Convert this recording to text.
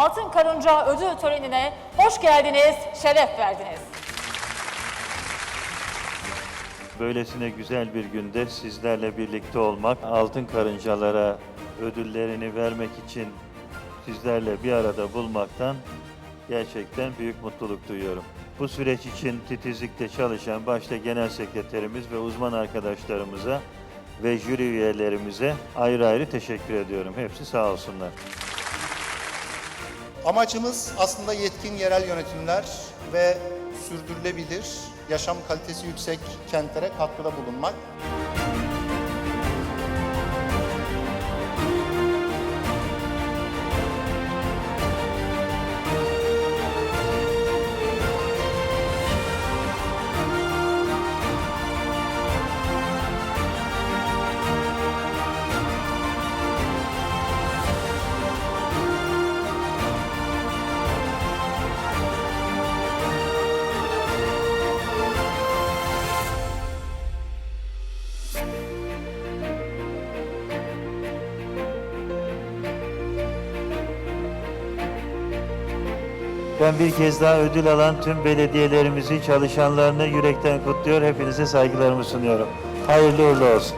Karınca ödül törenine hoş geldiniz, şeref verdiniz. Böylesine güzel bir günde sizlerle birlikte olmak, altın karıncalara ödüllerini vermek için sizlerle bir arada bulmaktan gerçekten büyük mutluluk duyuyorum. Bu süreç için titizlikle çalışan başta genel sekreterimiz ve uzman arkadaşlarımıza ve jüri üyelerimize ayrı ayrı teşekkür ediyorum. Hepsi sağ olsunlar. Amacımız aslında yetkin yerel yönetimler ve sürdürülebilir, yaşam kalitesi yüksek kentlere katkıda bulunmak. Ben bir kez daha ödül alan tüm belediyelerimizi, çalışanlarını yürekten kutluyor. Hepinize saygılarımı sunuyorum. Hayırlı uğurlu olsun.